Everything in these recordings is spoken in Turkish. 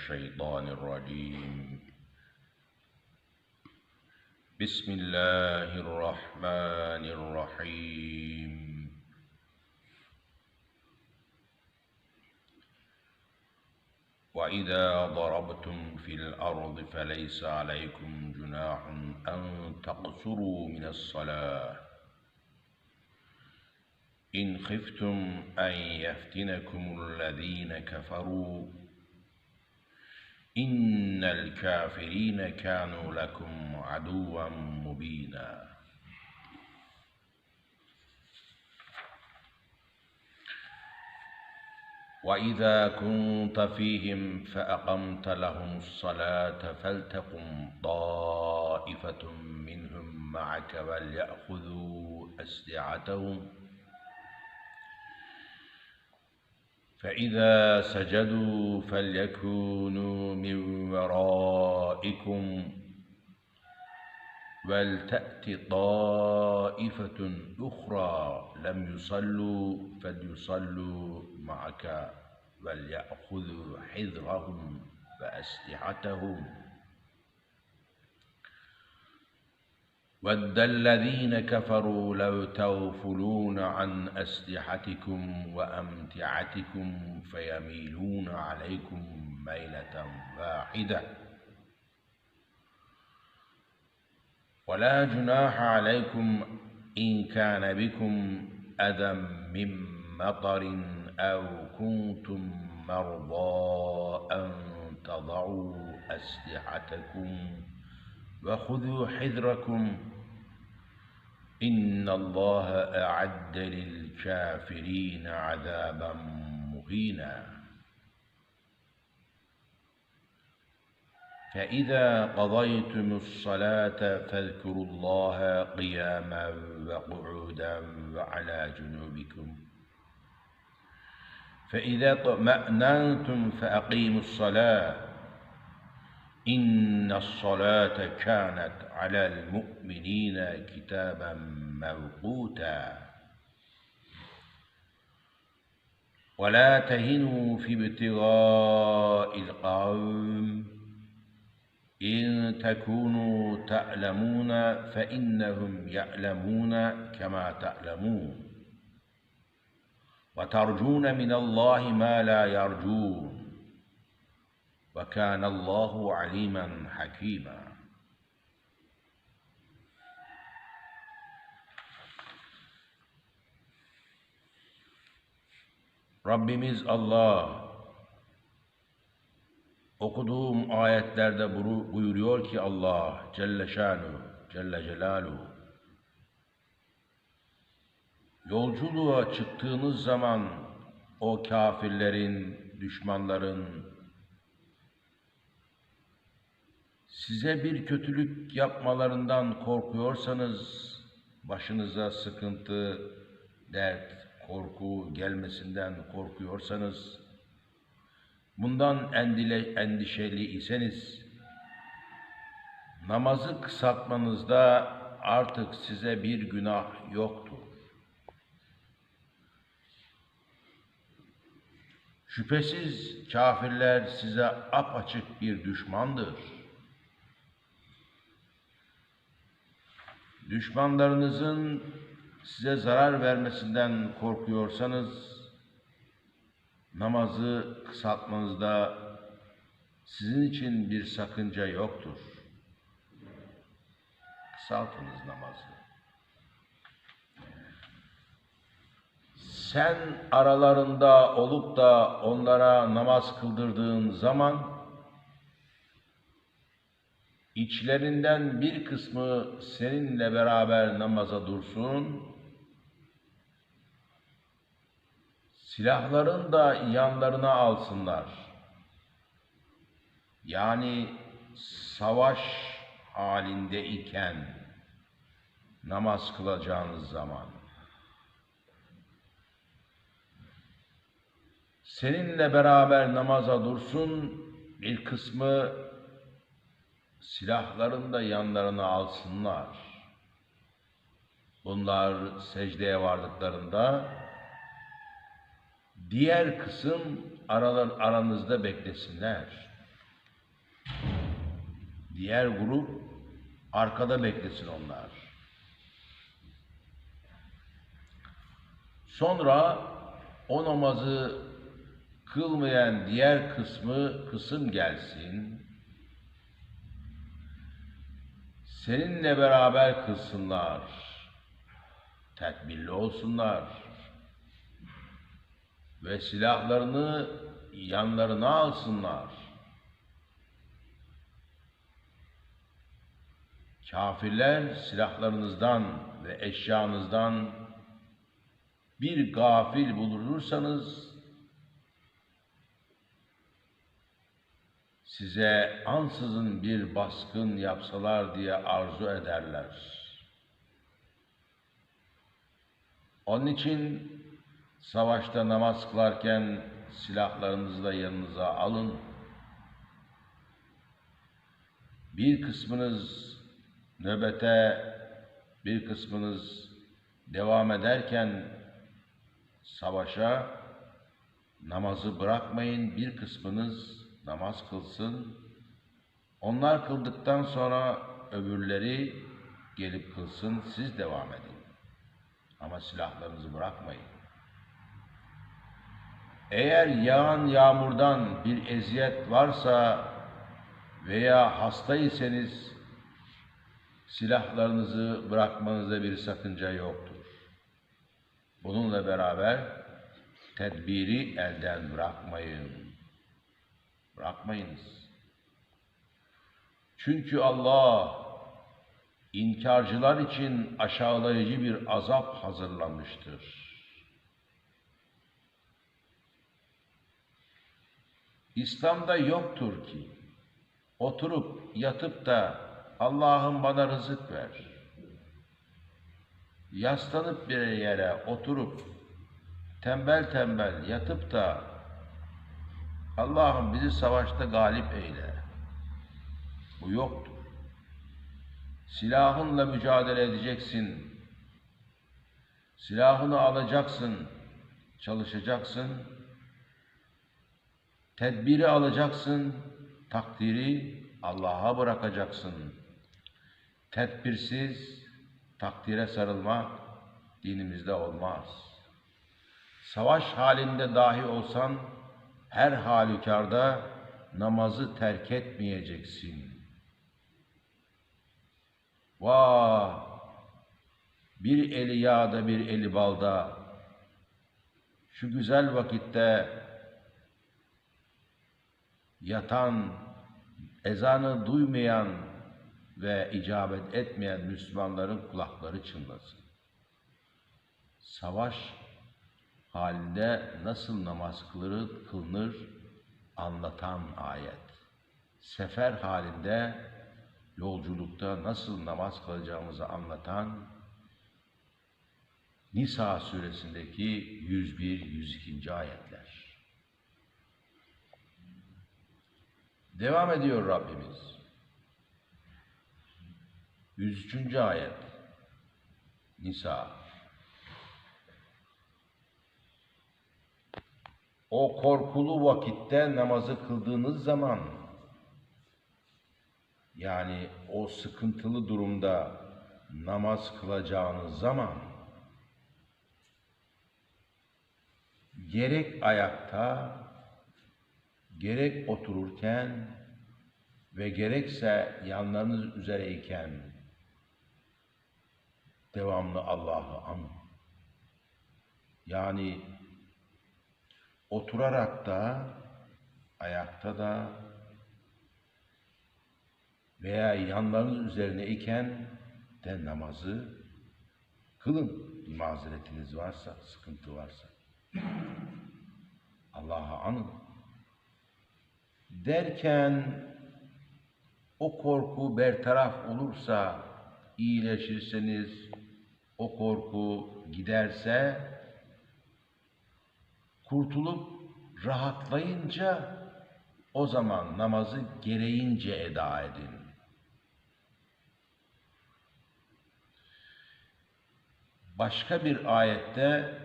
الشيطان الرجيم. بسم الله الرحمن الرحيم. وإذا ضربتم في الأرض فليس عليكم جناح أن تقصروا من الصلاة. إن خفتم أن يفتنكم الذين كفروا إن الكافرين كانوا لكم عدوا مبينا. وإذا كنت فيهم فأقمت لهم الصلاة فلتقم طائفة منهم معك وليأخذوا أسلحتهم فإذا سجدوا فليكونوا من ورائكم ولتأت طائفة أخرى لم يصلوا فليصلوا معك وليأخذوا حذرهم وأسلحتهم ود الذين كفروا لو تغفلون عن أسلحتكم وأمتعتكم فيميلون عليكم ميلة واحدة. ولا جناح عليكم إن كان بكم أذى من مطر أو كنتم مرضى أن تضعوا أسلحتكم وخذوا حذركم إن الله أعد للكافرين عذابا مهينا. فإذا قضيتم الصلاة فاذكروا الله قياما وقعودا وعلى جنوبكم. فإذا اطمأننتم فأقيموا الصلاة. إن الصلاة كانت على المؤمنين كتابا موقوتا. ولا تهنوا في ابتغاء القوم. إن تكونوا تعلمون فإنهم يعلمون كما تعلمون. وترجون من الله ما لا يرجون. وكان الله عليما حكيما Rabbimiz Allah okuduğum ayetlerde buyuruyor ki Allah Celle Şanu Celle Celaluhu Yolculuğa çıktığınız zaman o kafirlerin, düşmanların size bir kötülük yapmalarından korkuyorsanız, başınıza sıkıntı, dert, korku gelmesinden korkuyorsanız, bundan endile, endişeli iseniz, namazı kısaltmanızda artık size bir günah yoktur. Şüphesiz kafirler size apaçık bir düşmandır. Düşmanlarınızın size zarar vermesinden korkuyorsanız, namazı kısaltmanızda sizin için bir sakınca yoktur. Kısaltınız namazı. Sen aralarında olup da onlara namaz kıldırdığın zaman, İçlerinden bir kısmı seninle beraber namaza dursun, silahların da yanlarına alsınlar. Yani savaş halinde iken namaz kılacağınız zaman seninle beraber namaza dursun, bir kısmı silahlarını da yanlarına alsınlar. Bunlar secdeye vardıklarında diğer kısım aralar, aranızda beklesinler. Diğer grup arkada beklesin onlar. Sonra o namazı kılmayan diğer kısmı kısım gelsin. Seninle beraber kılsınlar. Tedbirli olsunlar. Ve silahlarını yanlarına alsınlar. Kafirler silahlarınızdan ve eşyanızdan bir gafil bulunursanız size ansızın bir baskın yapsalar diye arzu ederler. Onun için savaşta namaz kılarken silahlarınızı da yanınıza alın. Bir kısmınız nöbete, bir kısmınız devam ederken savaşa namazı bırakmayın. Bir kısmınız namaz kılsın. Onlar kıldıktan sonra öbürleri gelip kılsın. Siz devam edin. Ama silahlarınızı bırakmayın. Eğer yağan yağmurdan bir eziyet varsa veya hastaysanız silahlarınızı bırakmanızda bir sakınca yoktur. Bununla beraber tedbiri elden bırakmayın. Bırakmayınız. Çünkü Allah inkarcılar için aşağılayıcı bir azap hazırlamıştır. İslam'da yoktur ki oturup yatıp da Allah'ım bana rızık ver. Yaslanıp bir yere oturup tembel tembel yatıp da Allah'ım bizi savaşta galip eyle. Bu yoktur. Silahınla mücadele edeceksin. Silahını alacaksın, çalışacaksın. Tedbiri alacaksın, takdiri Allah'a bırakacaksın. Tedbirsiz takdire sarılmak dinimizde olmaz. Savaş halinde dahi olsan her halükarda namazı terk etmeyeceksin. Vah! Bir eli yağda bir eli balda. Şu güzel vakitte yatan, ezanı duymayan ve icabet etmeyen Müslümanların kulakları çınlasın. Savaş halinde nasıl namaz kılınır anlatan ayet. Sefer halinde yolculukta nasıl namaz kılacağımızı anlatan Nisa suresindeki 101-102. ayetler. Devam ediyor Rabbimiz. 103. ayet. Nisa. O korkulu vakitte namazı kıldığınız zaman yani o sıkıntılı durumda namaz kılacağınız zaman gerek ayakta gerek otururken ve gerekse yanlarınız üzereyken devamlı Allah'ı an. Yani oturarak da ayakta da veya yanlarınız üzerine iken de namazı kılın. Mazeretiniz varsa, sıkıntı varsa. Allah'a anın. Derken o korku bertaraf olursa, iyileşirseniz, o korku giderse, kurtulup rahatlayınca o zaman namazı gereğince eda edin. Başka bir ayette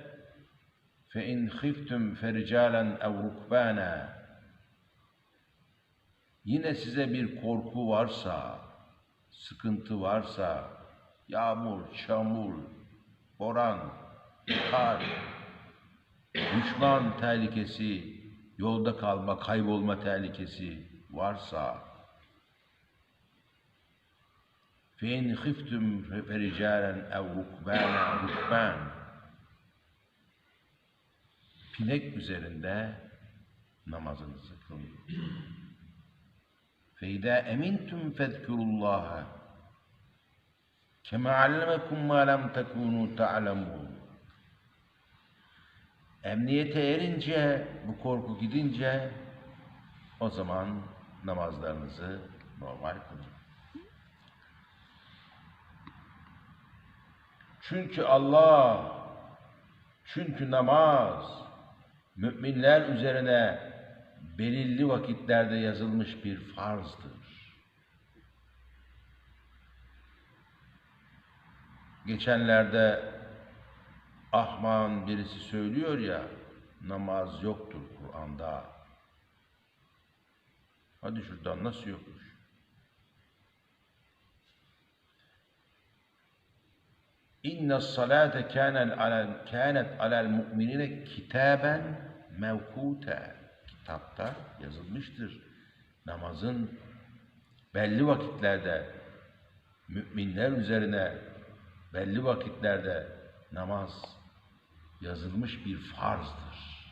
fe in khiftum fericalen ev rukbana Yine size bir korku varsa, sıkıntı varsa, yağmur, çamur, boran, kar, düşman tehlikesi, yolda kalma, kaybolma tehlikesi varsa, فَاِنْ خِفْتُمْ فَرِجَالًا اَوْ رُكْبَانًا رُكْبَانًا Pinek üzerinde namazınızı kılın. فَاِذَا اَمِنْتُمْ فَذْكُرُوا اللّٰهَ كَمَا عَلَّمَكُمْ مَا لَمْ تَكُونُوا تَعْلَمُونَ Emniyete erince, bu korku gidince o zaman namazlarınızı normal kılın. Çünkü Allah, çünkü namaz, müminler üzerine belirli vakitlerde yazılmış bir farzdır. Geçenlerde Ahman birisi söylüyor ya, namaz yoktur Kur'an'da. Hadi şuradan nasıl yokmuş? İnne salate kânet alel kânet alel mu'minine kitaben mevkûte. Kitapta yazılmıştır. Namazın belli vakitlerde müminler üzerine belli vakitlerde namaz yazılmış bir farzdır.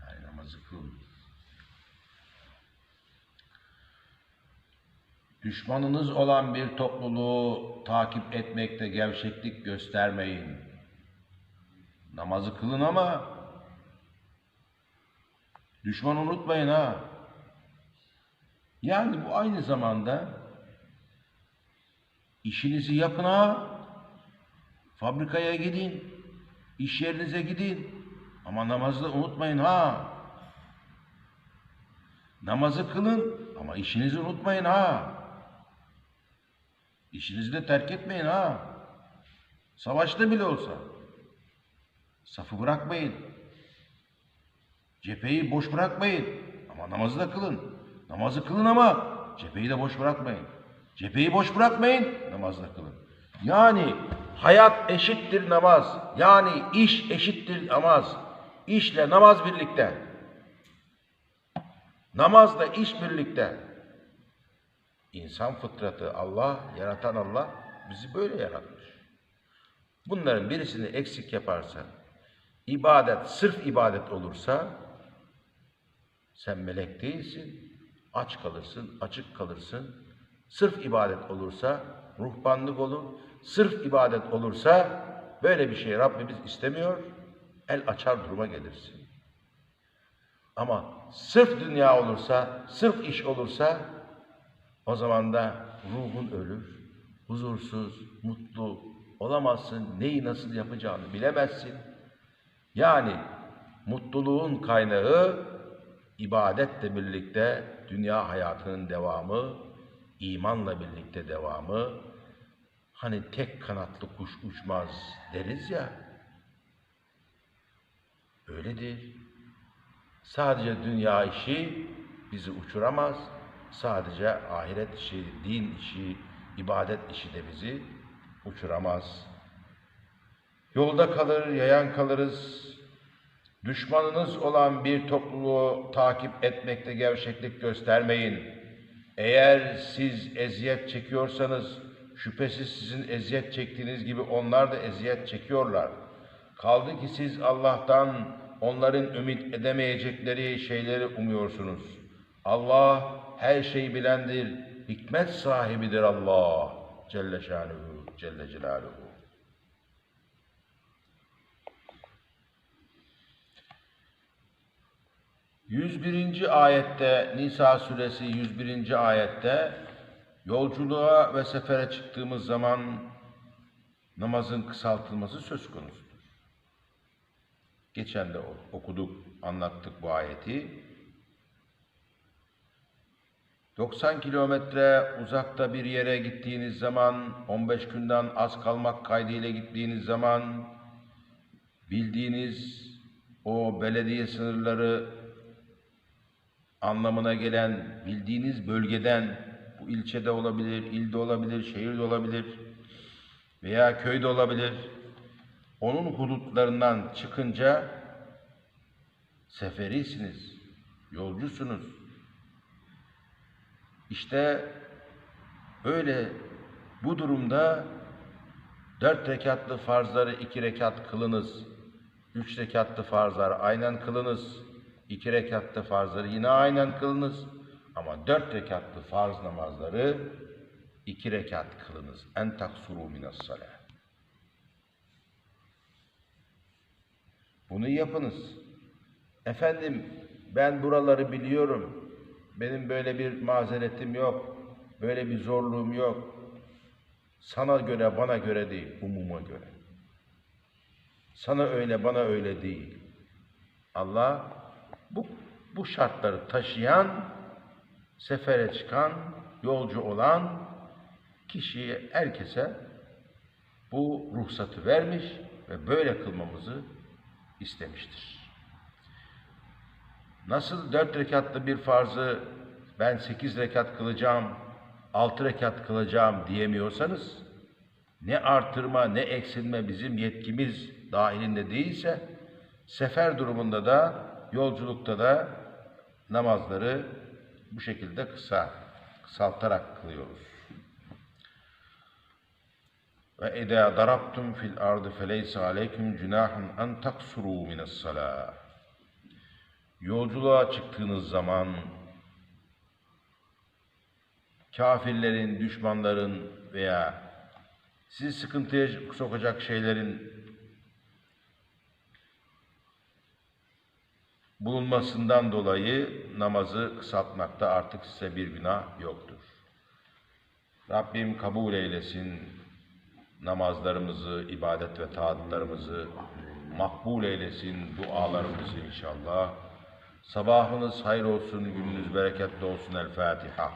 Yani namazı kılın. Düşmanınız olan bir topluluğu takip etmekte gevşeklik göstermeyin. Namazı kılın ama düşmanı unutmayın ha. Yani bu aynı zamanda işinizi yapın ha. Fabrikaya gidin, iş yerinize gidin. Ama namazı unutmayın ha. Namazı kılın ama işinizi unutmayın ha. İşinizi de terk etmeyin ha. Savaşta bile olsa. Safı bırakmayın. Cepheyi boş bırakmayın. Ama namazı da kılın. Namazı kılın ama cepheyi de boş bırakmayın. Cepheyi boş bırakmayın, namazı da kılın. Yani hayat eşittir namaz. Yani iş eşittir namaz. İşle namaz birlikte. Namazla iş birlikte. İnsan fıtratı Allah, yaratan Allah bizi böyle yaratmış. Bunların birisini eksik yaparsan, ibadet sırf ibadet olursa sen melek değilsin, aç kalırsın, açık kalırsın. Sırf ibadet olursa ruhbanlık olur. Sırf ibadet olursa böyle bir şey Rabbimiz istemiyor. El açar duruma gelirsin. Ama sırf dünya olursa, sırf iş olursa o zaman da ruhun ölür. Huzursuz, mutlu olamazsın. Neyi nasıl yapacağını bilemezsin. Yani mutluluğun kaynağı ibadetle birlikte dünya hayatının devamı, imanla birlikte devamı. Hani tek kanatlı kuş uçmaz deriz ya. Öyledir. Sadece dünya işi bizi uçuramaz. Sadece ahiret işi, din işi, ibadet işi de bizi uçuramaz. Yolda kalır, yayan kalırız. Düşmanınız olan bir topluluğu takip etmekte gevşeklik göstermeyin. Eğer siz eziyet çekiyorsanız, şüphesiz sizin eziyet çektiğiniz gibi onlar da eziyet çekiyorlar. Kaldı ki siz Allah'tan onların ümit edemeyecekleri şeyleri umuyorsunuz. Allah her şeyi bilendir, hikmet sahibidir Allah. Celle şanuhu, Celle celaluhu. Yüz birinci ayette, Nisa suresi 101. ayette yolculuğa ve sefere çıktığımız zaman namazın kısaltılması söz konusudur. Geçen de okuduk, anlattık bu ayeti. 90 kilometre uzakta bir yere gittiğiniz zaman, 15 günden az kalmak kaydıyla gittiğiniz zaman, bildiğiniz o belediye sınırları anlamına gelen bildiğiniz bölgeden bu ilçede olabilir, ilde olabilir, şehirde olabilir veya köyde olabilir. Onun hudutlarından çıkınca seferisiniz, yolcusunuz. İşte böyle bu durumda dört rekatlı farzları iki rekat kılınız. Üç rekatlı farzlar aynen kılınız. iki rekatlı farzları yine aynen kılınız. Ama dört rekatlı farz namazları iki rekat kılınız. En taksuru minas salah. Bunu yapınız. Efendim ben buraları biliyorum. Benim böyle bir mazeretim yok. Böyle bir zorluğum yok. Sana göre bana göre değil, umuma göre. Sana öyle bana öyle değil. Allah bu, bu şartları taşıyan, sefere çıkan, yolcu olan kişiye, herkese bu ruhsatı vermiş ve böyle kılmamızı istemiştir. Nasıl dört rekatlı bir farzı ben sekiz rekat kılacağım, altı rekat kılacağım diyemiyorsanız, ne artırma ne eksilme bizim yetkimiz dahilinde değilse, sefer durumunda da, yolculukta da namazları bu şekilde kısa, kısaltarak kılıyoruz. Ve edâ darabtum fil ardı feleyse aleyküm cünahun en taksuru mines salâh. Yolculuğa çıktığınız zaman kafirlerin, düşmanların veya sizi sıkıntıya sokacak şeylerin bulunmasından dolayı namazı kısaltmakta artık size bir günah yoktur. Rabbim kabul eylesin namazlarımızı, ibadet ve taatlarımızı makbul eylesin dualarımızı inşallah. Sabahınız hayır olsun, gününüz bereketli olsun. El Fatiha.